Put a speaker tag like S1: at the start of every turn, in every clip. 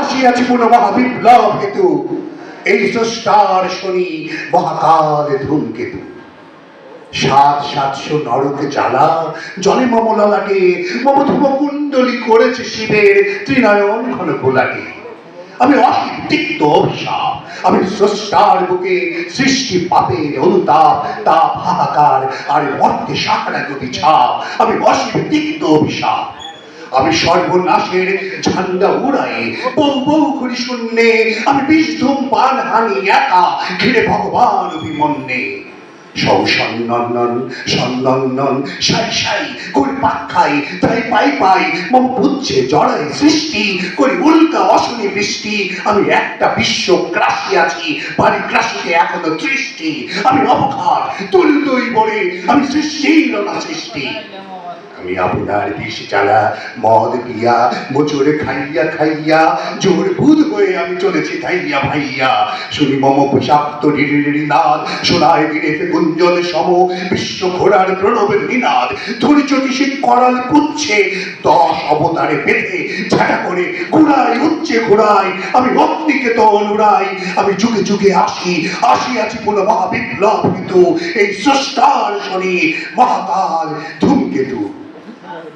S1: আসিয়াছি পুনঃ মহাবিপ্লব হেতু। এই স্রষ্টার শনি মহাকাল ধূমকেতু। সাত সাতশো নরক জ্বালা, জলে মম ললাটে মম করেছে শিবের ত্রিনয়ন ঘন গোলাটে আমি অসীম তিক্ত অভিশাপ, আমি স্রষ্টার বুকে সৃষ্টি পাপের অনুতাপ, তাপ হাহাকার আর মর্তে সাহারা গতি ছাপ। আমি অসীম অভিশাপ আমি সর্বনাশের ঝান্ডা উড়াই। বউ বউ করি শূন্যে, আমি বিষ পান হানি একা, ঘিরে ভগবান অভিমন্যে। সন্নন্দন সন্নন্দন সাই সাই করি তাই পাই পাই, মম বুঝছে সৃষ্টি, করি উল্কা অশনি বৃষ্টি। আমি একটা বিশ্ব গ্রাসী আছি পারি গ্রাসীতে এখনও দৃষ্টি আমি অবখার তুল তুই বলে আমি সৃষ্টির না সৃষ্টি। আমি আপনার বিষ জ্বালা, মদ পিয়া মোচড়ে খাইয়া খাইয়া, জোর ভূত হয়ে আমি চলেছি ধাইয়া ভাইয়া। শুনি মম রিরি নাদ শোনায় দিনে গুঞ্জন সম, বিশ্ব ঘোড়ার প্রণবের নিনাদ। ধৈর্য কিসে করাল পুচ্ছে দশ অবতারে পেতে ঝাঁটা করে ঘুরাই উচ্চে ঘুরাই আমি অগ্নিকে তো অনুরাই আমি যুগে যুগে আসি আসি আছি পুনঃ মহাবিপ্লব কিন্তু এই স্রষ্টার শনি মহাকাল ধূমকেতু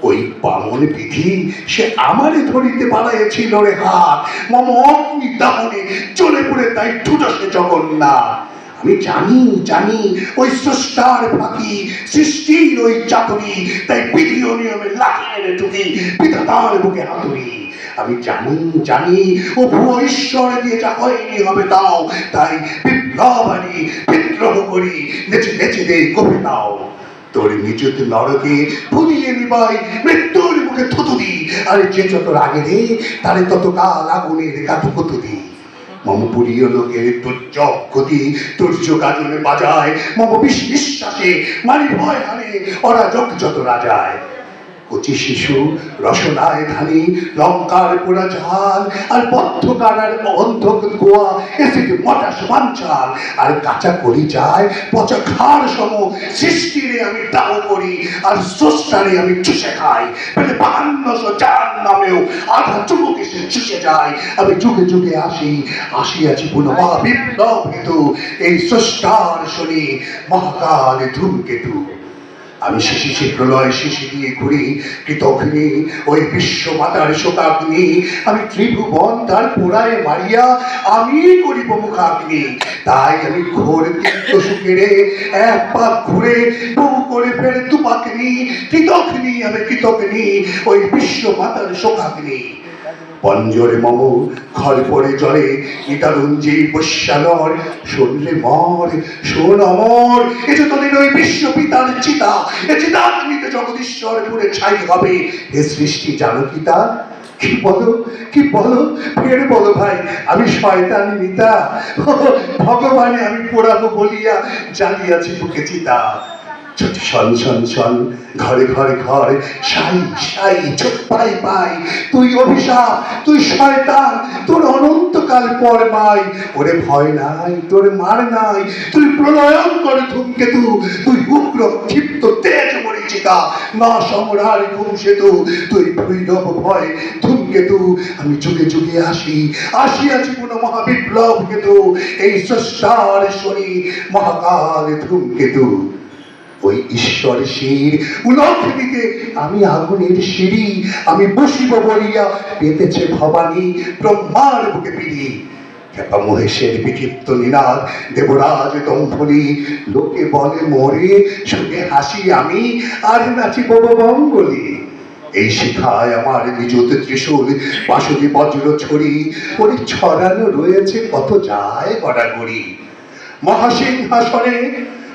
S1: ওই বামন বিধি সে আমারে ধরিতে পালাইছিল রে হাত। মম অগ্নি দাহনে চলে পড়ে তাই ঠুটো সে জগন্নাথ। আমি জানি জানি, ওই স্রষ্টার ফাঁকি সৃষ্টির ওই চাতুরি তাই বিধিও নিয়মে লাঠি মেরে ঢুকি পিতাতার বুকে হাতুড়ি আমি জানি জানি ও ভুয়ো ঈশ্বর দিয়ে যা হয়নি হবে তাও, তাই বিপ্লব আনি বিদ্রোহ করি, নেচে নেচে দেই কপে দাও তোর নিযুত নরকে ভুলিয়ে নিবাই, মৃত্যুর মুখে থুতু দি আরে যে যত রাগে রে, তারে তত কাল আগুনের কাঠু কত দি মম পুরীয় লোকের তুর্য ক্ষতি তুর্য গাজনে বাজায়। মম বিশ বিশ্বাসে মারি ভয় হারে অরাজক যত রাজায়। কচি শিশু রসনায় ধানি লঙ্কার পোড়া ঝাল, আর বদ্ধ কারার অন্ধক গোয়া এসিড মটা সমান চাল। আর কাঁচা করি যায় পচা খার সম সৃষ্টিরে আমি দাও করি, আর স্রষ্টারে আমি চুষে খাই। পেলে বাহান্নশো চার নামেও আধা চুমুক এসে চুষে যায়। আমি যুগে যুগে আসি আসিয়াছি পুনঃ মহাবিপ্লব হেতু এই স্রষ্টার শনি মহাকাল ধূমকেতু। আমি শিশি সে প্রলয় শিশি দিয়ে ঘুরি, কৃতঘ্নি ওই বিশ্ব মাতার শোকাগ্নি আমি ত্রিভুবন তার পোড়ায় মারিয়া আমি করিব মুখাগ্নি। তাই আমি ঘোর তীর্থ সুখেরে এক পাক ঘুরে বহু করে ফেরে দুপাগ্নি কৃতঘ্নি আমি কৃতঘ্নি ওই বিশ্ব মাতার শোকাগ্নি পঞ্জরে মম পড়ে জলে নিতারঞ্জি বৈশ্যালর। শোনলে মর, শোন অমর, এ যে তোদের ওই বিশ্ব পিতার চিতা, এ চিতাগ্নিতে জগদীশ্বর পুরে ছাই হবে এ সৃষ্টি জানো কি কি বলো কি বলো? ফের বলো ভাই, আমি শয়তান নিতা। ভগবানে আমি পোড়াবো বলিয়া জ্বালিয়াছি বুকে চিতা। ছোট শন শন শন ঘরে ঘরে ঘর, সাই সাই ছোট পাই পাই। তুই অভিশাপ, তুই শয়তান, তোর অনন্তকাল পর মাই। ওরে ভয় নাই, তোর মার নাই, তুই প্রলয়ন করে ধূমকেতু, তুই উগ্র ক্ষিপ্ত তেজ মরিচিকা, না সমরার ঘুম সেতু তুই ভৈরব ভয় ধূমকেতু। আমি যুগে যুগে আসি আসিয়াছি পুনঃ মহাবিপ্লব কেতু এই স্রষ্টার শনি মহাকাল ধূমকেতু। ওই ঈশ্বর শির উলক দিতে আমি আগুনের সিঁড়ি, আমি বসিব বলিয়া পেতেছে ভবানী ব্রহ্মার বুকে পিড়ি মহেশের বিক্ষিপ্ত দেবরাজ লোকে বলে, মরে হাসি আমি, আর বঙ্গলি। এই শিখায় আমার নিযুত ত্রিশূল বাসুদি বজ্র ছড়ি, ওরে ছড়ানো রয়েছে, কত যায় গড়াগড়ি। মহাসিংহাসনে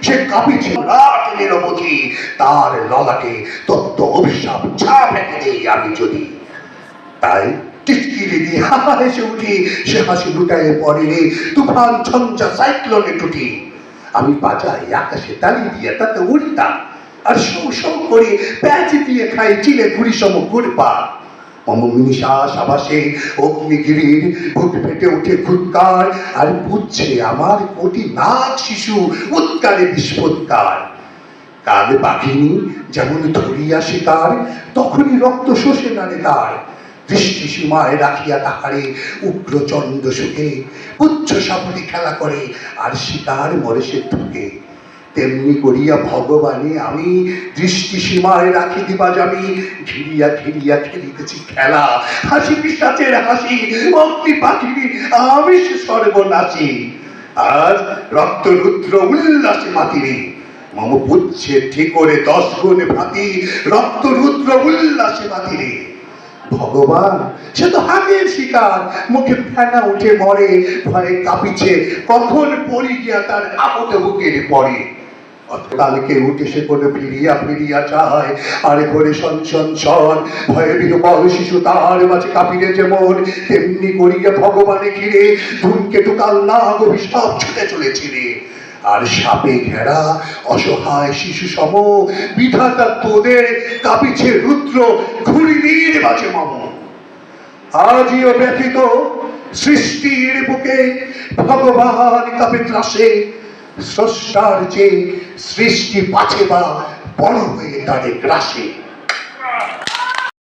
S1: সে কাঁপিছে। রাট নিরবধি তার ললাটে তত্ত্ব অভিশাপ ছা ফেঁকে দিই আমি যদি। তাই টিটকিরি দিয়ে হাহা হেসে উঠি, সে হাসি লুটায় পড়ে রে তুফান, ঝঞ্ঝা, সাইক্লোনে টুটি। আমি বাজাই আকাশে তালি দিয়ে তাতে উড়তাম, আর সৌ সৌ করে প্যাচ দিয়ে খাই চিলে ঘুরি সম ঘুরপা মম নিশ্বাস আবাসে অগ্নিগিরির বুক ফেটে ওঠে খুৎকার, আর বুঝছে আমার কোটি নাক শিশু উৎকারে বিস্ফোৎকার। কাল বাঘিনী যেমন ধরিয়া শিকার, তখনই রক্ত শোষে নারে তার। দৃষ্টি সীমায় রাখিয়া তাহারে উগ্রচন্ড সুখে, উচ্চ সাপটি খেলা করে, আর শিকার মরে সে ঢুকে তেমনি করিয়া ভগবানে আমি দৃষ্টি সীমায় রাখি দিবা যাবি ঘিরিয়া ঘিরিয়া খেলিতেছি খেলা, হাসি পিসাচের হাসি, অগ্নি পাখিরি আমি সে সর্বনাশী। আজ রক্ত রুদ্র উল্লাসে মাতিরে মম পুচ্ছে ঠিক করে দশ গুণ ভাতি রক্ত রুদ্র উল্লাসে মাতিরে ভগবান, সে তো হাতের শিকার, মুখে ফেনা উঠে মরে ভয়ে কাঁপিছে, কখন পড়ি গিয়া তার আপতে বুকের পড়ে কালকে উঠে সে কোনো ফিরিয়া ফিরিয়া চায় আরে করে শন ভয়ে শিশু তার মাঝে কাঁপিরে যেমন, তেমনি করিয়া ভগবানে ঘিরে ছুটে আর সাপে ঘেরা অসহায় শিশু সম, বিধাতা তোদের কাঁপিছে রুদ্র বাজে মম। আজিও ব্যথিত সৃষ্টির বুকে ভগবান কাপে ত্রাসে স্রষ্টার যে সৃষ্টি পাছে বা বড় হয়ে তাদের গ্রাসে।